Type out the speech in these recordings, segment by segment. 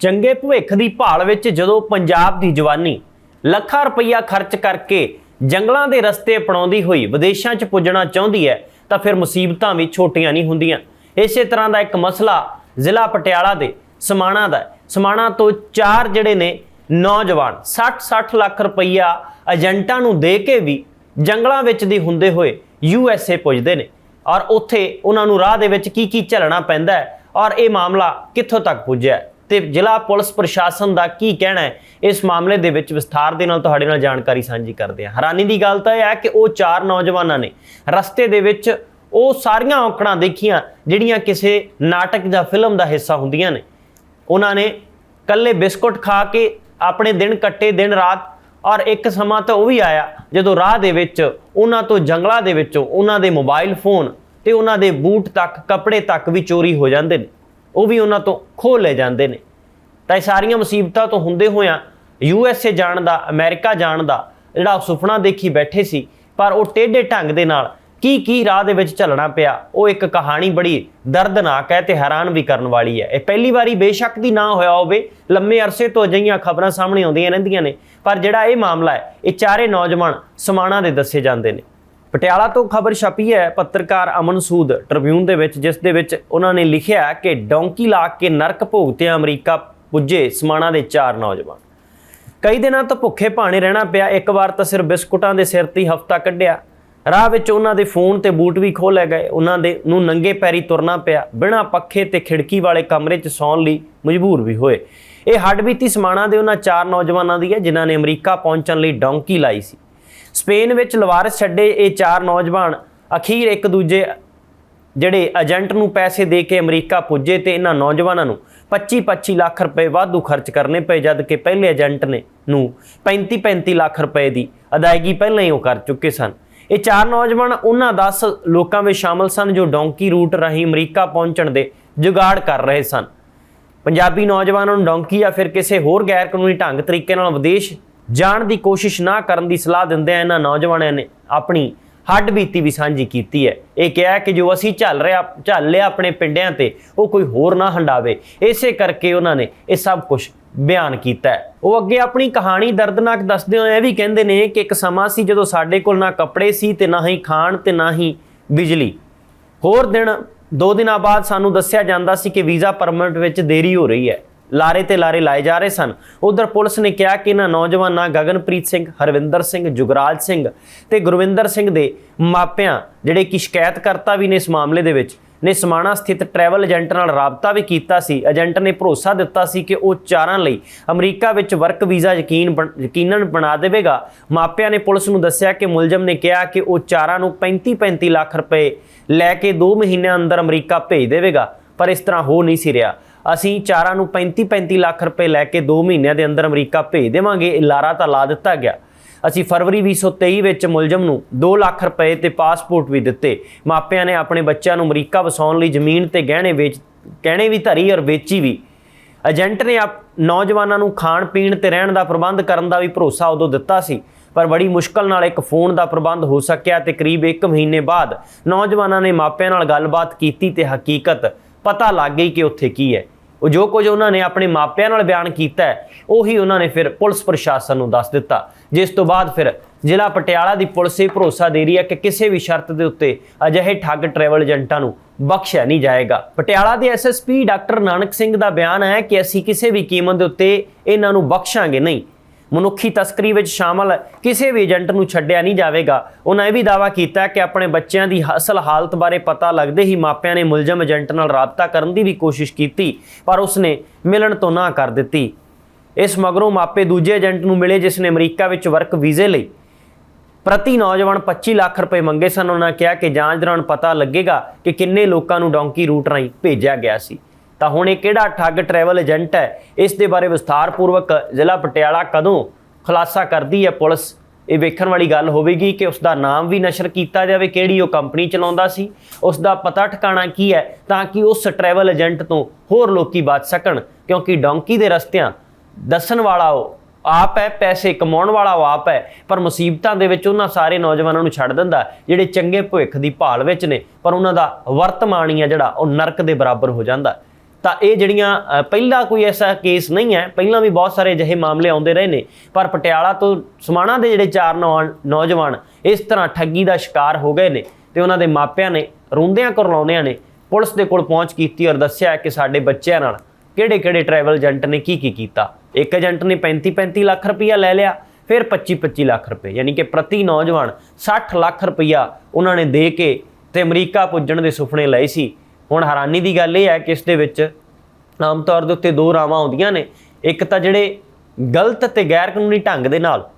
ਚੰਗੇ ਭਵਿੱਖ ਦੀ ਭਾਲ ਵਿੱਚ ਜਦੋਂ ਪੰਜਾਬ ਦੀ ਜਵਾਨੀ ਲੱਖਾਂ ਰੁਪਈਆ ਖਰਚ ਕਰਕੇ ਜੰਗਲਾਂ ਦੇ ਰਸਤੇ ਅਪਣਾਉਂਦੀ ਹੋਈ ਵਿਦੇਸ਼ਾਂ 'ਚ ਪੁੱਜਣਾ ਚਾਹੁੰਦੀ ਹੈ, ਤਾਂ ਫਿਰ ਮੁਸੀਬਤਾਂ ਵੀ ਛੋਟੀਆਂ ਨਹੀਂ ਹੁੰਦੀਆਂ। ਇਸੇ ਤਰ੍ਹਾਂ ਦਾ ਇੱਕ ਮਸਲਾ ਜ਼ਿਲ੍ਹਾ ਪਟਿਆਲਾ ਦੇ ਸਮਾਣਾ ਦਾ ਸਮਾਣਾ ਤੋਂ ਚਾਰ ਜਿਹੜੇ ਨੇ ਨੌਜਵਾਨ 60-60 ਲੱਖ ਰੁਪਈਆ ਏਜੰਟਾਂ ਨੂੰ ਦੇ ਕੇ ਵੀ ਜੰਗਲਾਂ ਵਿੱਚ ਦੀ ਹੁੰਦੇ ਹੋਏ ਯੂ ਐਸ ਏ ਪੁੱਜਦੇ ਨੇ। ਔਰ ਉੱਥੇ ਉਹਨਾਂ ਨੂੰ ਰਾਹ ਦੇ ਵਿੱਚ ਕੀ ਕੀ ਝੱਲਣਾ ਪੈਂਦਾ ਹੈ ਔਰ ਇਹ ਮਾਮਲਾ ਕਿੱਥੋਂ ਤੱਕ ਪੁੱਜਿਆ ਹੈ? ਤੇ ਜ਼ਿਲ੍ਹਾ ਪੁਲਿਸ ਪ੍ਰਸ਼ਾਸਨ ਦਾ ਕੀ ਕਹਿਣਾ ਹੈ? ਇਸ ਮਾਮਲੇ ਦੇ ਵਿੱਚ ਵਿਸਥਾਰ ਦੇ ਨਾਲ ਤੁਹਾਡੇ ਨਾਲ ਜਾਣਕਾਰੀ ਸਾਂਝੀ ਕਰਦੇ ਹਾਂ। ਹੈਰਾਨੀ ਦੀ ਗੱਲ ਤਾਂ ਇਹ ਹੈ ਕਿ ਉਹ ਚਾਰ ਨੌਜਵਾਨਾਂ ਨੇ ਰਸਤੇ ਦੇ ਵਿੱਚ ਉਹ ਸਾਰੀਆਂ ਔਕੜਾਂ ਦੇਖੀਆਂ, ਜਿਹੜੀਆਂ ਕਿਸੇ ਨਾਟਕ ਜਾਂ ਫਿਲਮ ਦਾ ਹਿੱਸਾ ਹੁੰਦੀਆਂ ਨੇ। ਉਹਨਾਂ ਨੇ ਕੱਲੇ ਬਿਸਕੁਟ ਖਾ ਕੇ ਆਪਣੇ ਦਿਨ ਕੱਟੇ, ਦਿਨ ਰਾਤ, ਔਰ ਇੱਕ ਸਮਾਂ ਤਾਂ ਉਹ ਵੀ ਆਇਆ, ਜਦੋਂ ਰਾਹ ਦੇ ਵਿੱਚ, ਉਹਨਾਂ ਤੋਂ ਜੰਗਲਾਂ ਦੇ ਵਿੱਚੋਂ, ਉਹਨਾਂ ਦੇ ਮੋਬਾਈਲ ਫੋਨ ਤੇ ਉਹਨਾਂ ਦੇ ਬੂਟ ਤੱਕ, ਕੱਪੜੇ ਤੱਕ ਵੀ ਚੋਰੀ ਹੋ ਜਾਂਦੇ ਨੇ। ਉਹ ਵੀ ਉਹਨਾਂ ਤੋਂ ਖੋਹ ਲੈ ਜਾਂਦੇ ਨੇ। ਤਾਂ ਇਹ ਸਾਰੀਆਂ ਮੁਸੀਬਤਾਂ ਤੋਂ ਹੁੰਦੇ ਹੋਇਆਂ ਯੂ ਐਸ ਏ ਜਾਣ ਦਾ, ਅਮਰੀਕਾ ਜਾਣ ਦਾ ਜਿਹੜਾ ਉਹ ਸੁਪਨਾ ਦੇਖੀ ਬੈਠੇ ਸੀ, ਪਰ ਉਹ ਟੇਢੇ ਢੰਗ ਦੇ ਨਾਲ ਕੀ ਕੀ ਰਾਹ ਦੇ ਵਿੱਚ ਚੱਲਣਾ ਪਿਆ, ਉਹ ਇੱਕ ਕਹਾਣੀ ਬੜੀ ਦਰਦਨਾਕ ਹੈ ਤੇ ਹੈਰਾਨ ਵੀ ਕਰਨ ਵਾਲੀ ਹੈ। ਇਹ ਪਹਿਲੀ ਵਾਰੀ ਬੇਸ਼ੱਕ ਦੀ ਨਾ ਹੋਇਆ ਹੋਵੇ, ਲੰਮੇ ਅਰਸੇ ਤੋਂ ਅਜਿਹੀਆਂ ਖਬਰਾਂ ਸਾਹਮਣੇ ਆਉਂਦੀਆਂ ਰਹਿੰਦੀਆਂ ਨੇ, ਪਰ ਜਿਹੜਾ ਇਹ ਮਾਮਲਾ ਹੈ, ਇਹ ਚਾਰੇ ਨੌਜਵਾਨ ਸਮਾਣਾ ਦੇ ਦੱਸੇ ਜਾਂਦੇ ਨੇ। ਪਟਿਆਲਾ ਤੋਂ ਖਬਰ ਛਪੀ ਹੈ, ਪੱਤਰਕਾਰ ਅਮਨ ਸੂਦ ਟ੍ਰਿਬਿਊਨ ਦੇ ਵਿੱਚ, ਜਿਸ ਦੇ ਵਿੱਚ ਉਹਨਾਂ ਨੇ ਲਿਖਿਆ ਕਿ ਡੌਂਕੀ ਲਾ ਕੇ ਨਰਕ ਭੋਗਤਿਆਂ ਅਮਰੀਕਾ ਪੁੱਜੇ ਸਮਾਣਾ ਦੇ ਚਾਰ ਨੌਜਵਾਨ। ਕਈ ਦਿਨਾਂ ਤੋਂ ਭੁੱਖੇ ਭਾਣੇ ਰਹਿਣਾ ਪਿਆ, ਇੱਕ ਵਾਰ ਤਾਂ ਸਿਰ ਬਿਸਕੁਟਾਂ ਦੇ ਸਿਰ ਤੇ ਹਫਤਾ ਕੱਢਿਆ। ਰਾਹ ਵਿੱਚ ਉਹਨਾਂ ਦੇ ਫੋਨ ਤੇ ਬੂਟ ਵੀ ਖੋਹ ਲੈ ਗਏ। ਉਹਨਾਂ ਦੇ ਨੂੰ ਨੰਗੇ ਪੈਰੀ ਤੁਰਨਾ ਪਿਆ। ਬਿਨਾਂ ਪੱਖੇ ਤੇ ਖਿੜਕੀ ਵਾਲੇ ਕਮਰੇ 'ਚ ਸੌਣ ਲਈ ਮਜਬੂਰ ਵੀ ਹੋਏ। ਇਹ ਹੱਡਬੀਤੀ ਸਮਾਣਾ ਦੇ ਉਹਨਾਂ ਚਾਰ ਨੌਜਵਾਨਾਂ ਦੀ ਹੈ, ਜਿਨ੍ਹਾਂ ਨੇ ਅਮਰੀਕਾ ਪਹੁੰਚਣ ਲਈ ਡੌਂਕੀ ਲਾਈ ਸੀ। ਸਪੇਨ ਵਿੱਚ ਲਵਾਰਸ ਛੱਡੇ ਇਹ ਚਾਰ ਨੌਜਵਾਨ, ਅਖੀਰ ਇੱਕ ਦੂਜੇ ਜਿਹੜੇ ਏਜੰਟ ਨੂੰ ਪੈਸੇ ਦੇ ਕੇ ਅਮਰੀਕਾ ਪੁੱਜੇ ਤੇ ਇਹਨਾਂ ਨੌਜਵਾਨਾਂ ਨੂੰ 25-25 ਲੱਖ ਰੁਪਏ ਵਾਧੂ ਖਰਚ ਕਰਨੇ ਪਏ, ਜਦ ਕਿ ਪਹਿਲੇ ਏਜੰਟ ਨੇ ਨੂੰ 35-35 ਲੱਖ ਰੁਪਏ ਦੀ ਅਦਾਇਗੀ ਪਹਿਲਾਂ ਹੀ ਉਹ ਕਰ ਚੁੱਕੇ ਸਨ। ਇਹ ਚਾਰ ਨੌਜਵਾਨ ਉਹਨਾਂ 10 ਲੋਕਾਂ ਵਿੱਚ ਸ਼ਾਮਲ ਸਨ ਜੋ ਡੌਂਕੀ ਰੂਟ ਰਾਹੀਂ ਅਮਰੀਕਾ ਪਹੁੰਚਣ ਦੇ ਜੁਗਾੜ ਕਰ ਰਹੇ ਸਨ। ਪੰਜਾਬੀ ਨੌਜਵਾਨਾਂ ਨੂੰ ਡੌਂਕੀ ਜਾਂ ਫਿਰ ਕਿਸੇ ਹੋਰ ਗੈਰ ਕਾਨੂੰਨੀ ਢੰਗ ਤਰੀਕੇ ਨਾਲ ਵਿਦੇਸ਼ ਜਾਣ ਦੀ ਕੋਸ਼ਿਸ਼ ਨਾ ਕਰਨ ਦੀ ਸਲਾਹ ਦਿੰਦੇ ਇਹਨਾਂ ਨੌਜਵਾਨਾਂ ਨੇ ਆਪਣੀ ਹੱਡ ਬੀਤੀ ਵੀ ਸਾਂਝੀ ਕੀਤੀ ਹੈ। ਇਹ ਕਿਹਾ ਕਿ ਜੋ ਅਸੀਂ ਝੱਲ ਰਿਹਾ ਝੱਲ ਲਿਆ ਆਪਣੇ ਪਿੰਡਿਆਂ ਤੇ, ਉਹ ਕੋਈ ਹੋਰ ਨਾ ਹੰਡਾਵੇ। ਇਸੇ ਕਰਕੇ ਉਹਨਾਂ ਨੇ ਇਹ ਸਭ ਕੁਝ ਬਿਆਨ ਕੀਤਾ ਹੈ। ਉਹ ਅੱਗੇ ਆਪਣੀ ਕਹਾਣੀ ਦਰਦਨਾਕ ਦੱਸਦੇ ਹੋਏ ਇਹ ਵੀ ਕਹਿੰਦੇ ਨੇ ਕਿ ਇੱਕ ਸਮਾਂ ਸੀ ਜਦੋਂ ਸਾਡੇ ਕੋਲ ਨਾ ਕੱਪੜੇ ਸੀ ਤੇ ਨਾ ਹੀ ਖਾਣ ਤੇ ਨਾ ਹੀ ਬਿਜਲੀ। ਹੋਰ ਦਿਨ, ਦੋ ਦਿਨਾਂ ਬਾਅਦ ਸਾਨੂੰ ਦੱਸਿਆ ਜਾਂਦਾ ਸੀ ਕਿ ਵੀਜ਼ਾ ਪਰਮਿਟ ਵਿੱਚ ਦੇਰੀ ਹੋ ਰਹੀ ਹੈ। ਲਾਰੇ ਤੇ ਲਾਰੇ ਲਾਏ ਜਾ ਰਹੇ ਸਨ। ਉਧਰ ਪੁਲਿਸ ਨੇ ਕਿਹਾ ਕਿ ਇਹਨਾਂ ਨੌਜਵਾਨਾਂ ਗਗਨਪ੍ਰੀਤ ਸਿੰਘ, ਹਰਵਿੰਦਰ ਸਿੰਘ, ਜੁਗਰਾਜ ਸਿੰਘ ਤੇ ਗੁਰਵਿੰਦਰ ਸਿੰਘ ਦੇ ਮਾਪਿਆਂ ਜਿਹੜੇ ਕਿ ਸ਼ਿਕਾਇਤਕਰਤਾ ਵੀ ਨੇ ਇਸ ਮਾਮਲੇ ਦੇ ਵਿੱਚ, ਨੇ ਸਮਾਣਾ ਸਥਿਤ ਟਰੈਵਲ ਏਜੰਟ ਨਾਲ ਰਾਬਤਾ ਵੀ ਕੀਤਾ ਸੀ। ਏਜੰਟ ਨੇ ਭਰੋਸਾ ਦਿੱਤਾ ਸੀ ਕਿ ਉਹ ਚਾਰਾਂ ਲਈ ਅਮਰੀਕਾ ਵਿੱਚ ਵਰਕ ਵੀਜ਼ਾ ਯਕੀਨ ਬਣ- ਯਕੀਨਨ ਬਣਾ ਦੇਵੇਗਾ। ਮਾਪਿਆਂ ਨੇ ਪੁਲਿਸ ਨੂੰ ਦੱਸਿਆ ਕਿ ਮੁਲਜ਼ਮ ਨੇ ਕਿਹਾ ਕਿ ਉਹ ਚਾਰਾਂ ਨੂੰ 35-35 ਲੱਖ ਰੁਪਏ ਲੈ ਕੇ 2 ਮਹੀਨਿਆਂ ਅੰਦਰ ਅਮਰੀਕਾ ਭੇਜ ਦੇਵੇਗਾ, ਪਰ ਇਸ ਤਰ੍ਹਾਂ ਹੋ ਨਹੀਂ ਸੀ ਰਿਹਾ। ਅਸੀਂ ਚਾਰਾਂ ਨੂੰ 35-35 ਲੱਖ ਰੁਪਏ ਲੈ ਕੇ 2 ਮਹੀਨਿਆਂ ਦੇ ਅੰਦਰ ਅਮਰੀਕਾ ਭੇਜ ਦੇਵਾਂਗੇ, ਇਹ ਲਾਰਾ ਤਾਂ ਲਾ ਦਿੱਤਾ ਗਿਆ। ਅਸੀਂ ਫਰਵਰੀ 2023 ਵਿੱਚ ਮੁਲਜ਼ਮ ਨੂੰ 2 ਲੱਖ ਰੁਪਏ ਤੇ ਪਾਸਪੋਰਟ ਵੀ ਦਿੱਤੇ। ਮਾਪਿਆਂ ਨੇ ਆਪਣੇ ਬੱਚਿਆਂ ਨੂੰ ਅਮਰੀਕਾ ਵਸਾਉਣ ਲਈ ਜ਼ਮੀਨ ਤੇ ਗਹਿਣੇ ਵੇਚ, ਗਹਿਣੇ ਵੀ ਧਰੀ ਔਰ ਵੇਚੀ ਵੀ। ਏਜੰਟ ਨੇ ਆਪ ਨੌਜਵਾਨਾਂ ਨੂੰ ਖਾਣ ਪੀਣ ਤੇ ਰਹਿਣ ਦਾ ਪ੍ਰਬੰਧ ਕਰਨ ਦਾ ਵੀ ਭਰੋਸਾ ਉਦੋਂ ਦਿੱਤਾ ਸੀ, ਪਰ ਬੜੀ ਮੁਸ਼ਕਲ ਨਾਲ ਇੱਕ ਫੋਨ ਦਾ ਪ੍ਰਬੰਧ ਹੋ ਸਕਿਆ ਤੇ ਕਰੀਬ 1 ਮਹੀਨੇ ਬਾਅਦ ਨੌਜਵਾਨਾਂ ਨੇ ਮਾਪਿਆਂ ਨਾਲ ਗੱਲਬਾਤ ਕੀਤੀ ਤੇ ਹਕੀਕਤ ਪਤਾ ਲੱਗ ਗਈ ਕਿ ਉੱਥੇ ਕੀ ਹੈ। ਉਹ ਜੋ ਕੁਝ ਉਹਨਾਂ ਨੇ ਆਪਣੇ ਮਾਪਿਆਂ ਨਾਲ ਬਿਆਨ ਕੀਤਾ ਉਹੀ ਉਹਨਾਂ ਨੇ ਫਿਰ ਪੁਲਿਸ ਪ੍ਰਸ਼ਾਸਨ ਨੂੰ ਦੱਸ ਦਿੱਤਾ। ਜਿਸ ਤੋਂ ਬਾਅਦ ਫਿਰ ਜ਼ਿਲ੍ਹਾ ਪਟਿਆਲਾ ਦੀ ਪੁਲਿਸ ਇਹ ਭਰੋਸਾ ਦੇ ਰਹੀ ਹੈ ਕਿ ਕਿਸੇ ਵੀ ਸ਼ਰਤ ਦੇ ਉੱਤੇ ਅਜਿਹੇ ਠੱਗ ਟਰੈਵਲ ਏਜੰਟਾਂ ਨੂੰ ਬਖਸ਼ਿਆ ਨਹੀਂ ਜਾਏਗਾ। ਪਟਿਆਲਾ ਦੇ ਐਸਐਸਪੀ ਡਾਕਟਰ ਨਾਨਕ ਸਿੰਘ ਦਾ ਬਿਆਨ ਹੈ ਕਿ ਅਸੀਂ ਕਿਸੇ ਵੀ ਕੀਮਤ ਦੇ ਉੱਤੇ ਇਹਨਾਂ ਨੂੰ ਬਖਸ਼ਾਂਗੇ ਨਹੀਂ। ਮਨੁੱਖੀ ਤਸਕਰੀ ਵਿੱਚ ਸ਼ਾਮਲ ਕਿਸੇ ਵੀ ਏਜੰਟ ਨੂੰ ਛੱਡਿਆ ਨਹੀਂ ਜਾਵੇਗਾ। ਉਹਨਾਂ ਇਹ ਵੀ ਦਾਅਵਾ ਕੀਤਾ ਕਿ ਆਪਣੇ ਬੱਚਿਆਂ ਦੀ ਅਸਲ ਹਾਲਤ ਬਾਰੇ ਪਤਾ ਲੱਗਦੇ ਹੀ ਮਾਪਿਆਂ ਨੇ ਮੁਲਜ਼ਮ ਏਜੰਟ ਨਾਲ ਰਾਬਤਾ ਕਰਨ ਦੀ ਵੀ ਕੋਸ਼ਿਸ਼ ਕੀਤੀ, ਪਰ ਉਸਨੇ ਮਿਲਣ ਤੋਂ ਨਾ ਕਰ ਦਿੱਤੀ। ਇਸ ਮਗਰੋਂ ਮਾਪੇ ਦੂਜੇ ਏਜੰਟ ਨੂੰ ਮਿਲੇ ਜਿਸ ਨੇ ਅਮਰੀਕਾ ਵਿੱਚ ਵਰਕ ਵੀਜ਼ੇ ਲਈ ਪ੍ਰਤੀ ਨੌਜਵਾਨ 25 ਲੱਖ ਰੁਪਏ ਮੰਗੇ ਸਨ। ਉਹਨਾਂ ਕਿਹਾ ਕਿ ਜਾਂਚ ਦੌਰਾਨ ਪਤਾ ਲੱਗੇਗਾ ਕਿ ਕਿੰਨੇ ਲੋਕਾਂ ਨੂੰ ਡੌਂਕੀ ਰੂਟ ਰਾਹੀਂ ਭੇਜਿਆ ਗਿਆ ਸੀ। ਤਾਂ ਹੁਣ ਇਹ ਕਿਹੜਾ ਠੱਗ ਟਰੈਵਲ ਏਜੰਟ ਹੈ? ਇਸ ਦੇ ਬਾਰੇ ਵਿਸਥਾਰਪੂਰਵਕ ਜ਼ਿਲ੍ਹਾ ਪਟਿਆਲਾ ਕਦੋਂ ਖੁਲਾਸਾ ਕਰਦੀ ਹੈ ਪੁਲਿਸ? ਇਹ ਵੇਖਣ ਵਾਲੀ ਗੱਲ ਹੋਵੇਗੀ ਕਿ ਉਸ ਦਾ ਨਾਮ ਵੀ ਨਸ਼ਰ ਕੀਤਾ ਜਾਵੇ, ਕਿਹੜੀ ਉਹ ਕੰਪਨੀ ਚਲਾਉਂਦਾ ਸੀ ਉਸ ਦਾ ਪਤਾ ਠਿਕਾਣਾ ਕੀ ਹੈ, ਤਾਂ ਕਿ ਉਸ ਟਰੈਵਲ ਏਜੰਟ ਤੋਂ ਹੋਰ ਲੋਕੀ ਬਚ ਸਕਣ, ਕਿਉਂਕਿ ਡੌਂਕੀ ਦੇ ਰਸਤਿਆਂ ਦੱਸਣ ਵਾਲਾ ਉਹ ਆਪ ਹੈ, ਪੈਸੇ ਕਮਾਉਣ ਵਾਲਾ ਉਹ ਆਪ ਹੈ, ਪਰ ਮੁਸੀਬਤਾਂ ਦੇ ਵਿੱਚ ਉਹਨਾਂ ਸਾਰੇ ਨੌਜਵਾਨਾਂ ਨੂੰ ਛੱਡ ਦਿੰਦਾ, ਜਿਹੜੇ ਚੰਗੇ ਭਵਿੱਖ ਦੀ ਭਾਲ ਵਿੱਚ ਨੇ, ਪਰ ਉਹਨਾਂ ਦਾ ਵਰਤਮਾਨ ਹੀ ਆ ਜਿਹੜਾ ਉਹ ਨਰਕ ਦੇ ਬਰਾਬਰ ਹੋ ਜਾਂਦਾ। ਤਾਂ ਇਹ ਜਿਹੜੀਆਂ ਅ, ਪਹਿਲਾ ਕੋਈ ਐਸਾ ਕੇਸ ਨਹੀਂ ਹੈ। ਪਹਿਲਾਂ ਵੀ ਬਹੁਤ ਸਾਰੇ ਅਜਿਹੇ ਮਾਮਲੇ ਆਉਂਦੇ ਰਹੇ ਨੇ। ਪਰ ਪਟਿਆਲਾ ਤੋਂ ਸਮਾਣਾ ਦੇ ਜਿਹੜੇ ਚਾਰ ਨੌ- ਨੌਜਵਾਨ ਇਸ ਤਰ੍ਹਾਂ ਠੱਗੀ ਦਾ ਸ਼ਿਕਾਰ ਹੋ ਗਏ ਨੇ ਤੇ ਉਹਨਾਂ ਦੇ ਮਾਪਿਆਂ ਨੇ ਰੋਂਦਿਆਂ ਕਰਲਾਉਂਦਿਆਂ ਨੇ ਪੁਲਿਸ ਦੇ ਕੋਲ ਪਹੁੰਚ ਕੀਤੀ ਔਰ ਦੱਸਿਆ ਕਿ ਸਾਡੇ ਬੱਚਿਆਂ ਨਾਲ ਕਿਹੜੇ ਕਿਹੜੇ ਟਰੈਵਲ ਏਜੰਟ ਨੇ ਕੀ ਕੀ ਕੀਤਾ। ਇੱਕ ਏਜੰਟ ਨੇ 35 35 ਲੱਖ ਰੁਪਈਆ ਲੈ ਲਿਆ ਫਿਰ 25 25 ਲੱਖ ਰੁਪਏ। ਯਾਨੀ ਕਿ ਪ੍ਰਤੀ ਨੌਜਵਾਨ 60 ਲੱਖ ਰੁਪਈਆ ਉਹਨਾਂ ਨੇ ਦੇ ਕੇ ਤੇ ਅਮਰੀਕਾ ਪੁੱਜਣ ਦੇ ਸੁਪਨੇ ਲਏ ਸੀ। ਹੁਣ ਹੈਰਾਨੀ ਦੀ ਗੱਲ ਇਹ ਹੈ ਕਿ ਇਸ ਦੇ ਵਿੱਚ ਆਮ ਤੌਰ ਦੇ ਉੱਤੇ ਦੋ ਰਾਵਾਂ ਆਉਂਦੀਆਂ ਨੇ। ਇੱਕ ਤਾਂ ਜਿਹੜੇ ਗਲਤ ਤੇ ਗੈਰ ਕਾਨੂੰਨੀ ਢੰਗ ਦੇ ਨਾਲ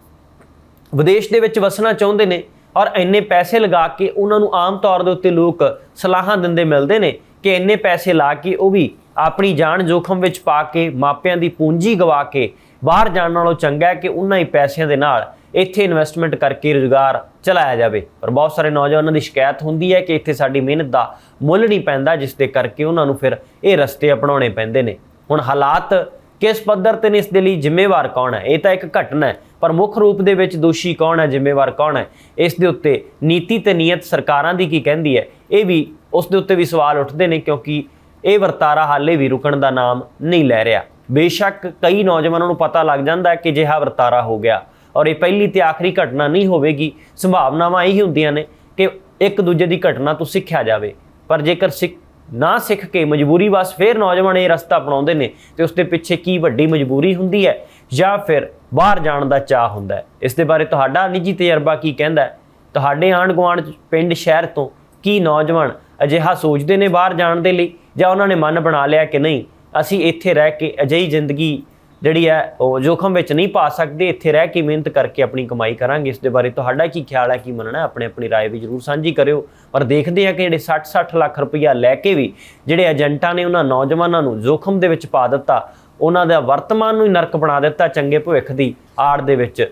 ਵਿਦੇਸ਼ ਦੇ ਵਿੱਚ ਵਸਣਾ ਚਾਹੁੰਦੇ ਨੇ ਔਰ ਇੰਨੇ ਪੈਸੇ ਲਗਾ ਕੇ ਉਹਨਾਂ ਨੂੰ ਆਮ ਤੌਰ ਦੇ ਉੱਤੇ ਲੋਕ ਸਲਾਹਾਂ ਦਿੰਦੇ ਮਿਲਦੇ ਨੇ ਕਿ ਇੰਨੇ ਪੈਸੇ ਲਾ ਕੇ ਉਹ ਵੀ ਆਪਣੀ ਜਾਨ ਜੋਖਮ ਵਿੱਚ ਪਾ ਕੇ ਮਾਪਿਆਂ ਦੀ ਪੂੰਜੀ ਗਵਾ ਕੇ ਬਾਹਰ ਜਾਣ ਨਾਲੋਂ ਚੰਗਾ ਹੈ ਕਿ ਉਹਨਾਂ ਹੀ ਪੈਸਿਆਂ ਦੇ ਨਾਲ ਇੱਥੇ ਇਨਵੈਸਟਮੈਂਟ ਕਰਕੇ ਰੁਜ਼ਗਾਰ ਚਲਾਇਆ ਜਾਵੇ। ਪਰ ਬਹੁਤ ਸਾਰੇ ਨੌਜਵਾਨਾਂ ਦੀ ਸ਼ਿਕਾਇਤ ਹੁੰਦੀ ਹੈ ਕਿ ਇੱਥੇ ਸਾਡੀ ਮਿਹਨਤ ਦਾ ਮੁੱਲ ਨਹੀਂ ਪੈਂਦਾ, ਜਿਸ ਦੇ ਕਰਕੇ ਉਹਨਾਂ ਨੂੰ ਫਿਰ ਇਹ ਰਸਤੇ ਅਪਣਾਉਣੇ ਪੈਂਦੇ ਨੇ। ਹੁਣ ਹਾਲਾਤ ਕਿਸ ਪੱਧਰ ਤੇ ਨੇ, ਇਸ ਦੇ ਲਈ ਜ਼ਿੰਮੇਵਾਰ ਕੌਣ ਹੈ? ਇਹ ਤਾਂ ਇੱਕ ਘਟਨਾ ਹੈ, ਪਰ ਮੁੱਖ ਰੂਪ ਦੇ ਵਿੱਚ ਦੋਸ਼ੀ ਕੌਣ ਹੈ, ਜ਼ਿੰਮੇਵਾਰ ਕੌਣ ਹੈ? ਇਸ ਦੇ ਉੱਤੇ ਨੀਤੀ ਤੇ ਨੀਅਤ ਸਰਕਾਰਾਂ ਦੀ ਕੀ ਕਹਿੰਦੀ ਹੈ? ਇਹ ਵੀ ਉਸ ਦੇ ਉੱਤੇ ਵੀ ਸਵਾਲ ਉੱਠਦੇ ਨੇ, ਕਿਉਂਕਿ ਇਹ ਵਰਤਾਰਾ ਹਾਲੇ ਵੀ ਰੁਕਣ ਦਾ ਨਾਮ ਨਹੀਂ ਲੈ ਰਿਹਾ। ਬੇਸ਼ੱਕ ਕਈ ਨੌਜਵਾਨਾਂ ਨੂੰ ਪਤਾ ਲੱਗ ਜਾਂਦਾ ਹੈ ਕਿ ਜਿਹਾ ਵਰਤਾਰਾ ਹੋ ਗਿਆ। ਔਰ ਇਹ ਪਹਿਲੀ ਤੇ ਆਖਰੀ ਘਟਨਾ ਨਹੀਂ ਹੋਵੇਗੀ, ਸੰਭਾਵਨਾਵਾਂ ਇਹੀ ਹੁੰਦੀਆਂ ਨੇ ਕਿ ਇੱਕ ਦੂਜੇ ਦੀ ਘਟਨਾ ਤੋਂ ਸਿੱਖਿਆ ਜਾਵੇ। ਪਰ ਜੇਕਰ ਸਿੱਖ ਨਾ ਸਿੱਖ ਕੇ ਮਜਬੂਰੀ ਵਸ ਫਿਰ ਨੌਜਵਾਨ ਇਹ ਰਸਤਾ ਅਪਣਾਉਂਦੇ ਨੇ ਤੇ ਉਸ ਦੇ ਪਿੱਛੇ ਕੀ ਵੱਡੀ ਮਜਬੂਰੀ ਹੁੰਦੀ ਹੈ ਜਾਂ ਫਿਰ ਬਾਹਰ ਜਾਣ ਦਾ ਚਾਹ ਹੁੰਦਾ ਹੈ। ਇਸ ਦੇ ਬਾਰੇ ਤੁਹਾਡਾ ਨਿੱਜੀ ਤਜਰਬਾ ਕੀ ਕਹਿੰਦਾ ਹੈ? ਤੁਹਾਡੇ ਆਂਢ ਗੁਆਂਢ ਪਿੰਡ, ਸ਼ਹਿਰ ਤੋਂ ਕੀ ਨੌਜਵਾਨ ਅਜਿਹਾ ਸੋਚਦੇ ਨੇ ਬਾਹਰ ਜਾਣ ਦੇ ਲਈ ਜਾਂ ਉਹਨਾਂ ਨੇ ਮਨ ਬਣਾ ਲਿਆ ਕਿ ਨਹੀਂ, ਅਸੀਂ ਇੱਥੇ ਰਹਿ ਕੇ ਅਜਿਹੀ ਜ਼ਿੰਦਗੀ ਜਿਹੜੀ ਹੈ ਉਹ ਜੋਖਮ ਵਿੱਚ ਨਹੀਂ ਪਾ ਸਕਦੇ ਇੱਥੇ ਰਹਿ ਕੇ ਮਿਹਨਤ ਕਰਕੇ ਆਪਣੀ ਕਮਾਈ ਕਰਾਂਗੇ ਇਸ ਦੇ ਬਾਰੇ ਤੁਹਾਡਾ ਕੀ ਖਿਆਲ ਹੈ ਕੀ ਮੰਨਣਾ ਹੈ ਆਪਣੇ ਆਪਣੀ رائے ਵੀ ਜਰੂਰ ਸਾਂਝੀ ਕਰਿਓ ਪਰ ਦੇਖਦੇ ਆ ਕਿ ਜਿਹੜੇ 60-60 ਲੱਖ ਰੁਪਈਆ ਲੈ ਕੇ ਵੀ ਜਿਹੜੇ ਏਜੰਟਾਂ ਨੇ ਉਹਨਾਂ ਨੌਜਵਾਨਾਂ ਨੂੰ ਜੋਖਮ ਦੇ ਵਿੱਚ ਪਾ ਦਿੱਤਾ ਉਹਨਾਂ ਦਾ ਵਰਤਮਾਨ ਨੂੰ ਹੀ ਨਰਕ ਬਣਾ ਦਿੱਤਾ ਚੰਗੇ ਭਵਿੱਖ ਦੀ ਆੜ ਦੇ ਵਿੱਚ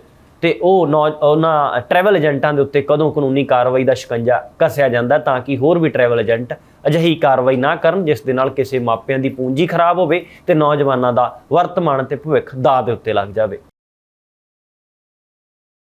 ਤੇ ਉਹ ਨੌ- ਉਹਨਾਂ ਟਰੈਵਲ ਏਜੰਟਾਂ ਦੇ ਉੱਤੇ ਕਦੋਂ ਕਾਨੂੰਨੀ ਕਾਰਵਾਈ ਦਾ ਸ਼ਿਕੰਜਾ ਕੱਸਿਆ ਜਾਂਦਾ ਤਾਂ ਕਿ ਹੋਰ ਵੀ ਟਰੈਵਲ ਏਜੰਟ ਅਜਿਹੀ ਕਾਰਵਾਈ ਨਾ ਕਰਨ ਜਿਸ ਦੇ ਨਾਲ ਕਿਸੇ ਮਾਪਿਆਂ ਦੀ ਪੂੰਜੀ ਖਰਾਬ ਹੋਵੇ ਤੇ ਨੌਜਵਾਨਾਂ ਦਾ ਵਰਤਮਾਨ ਤੇ ਭਵਿੱਖ ਦਾਅ ਦੇ ਉੱਤੇ ਲੱਗ ਜਾਵੇ।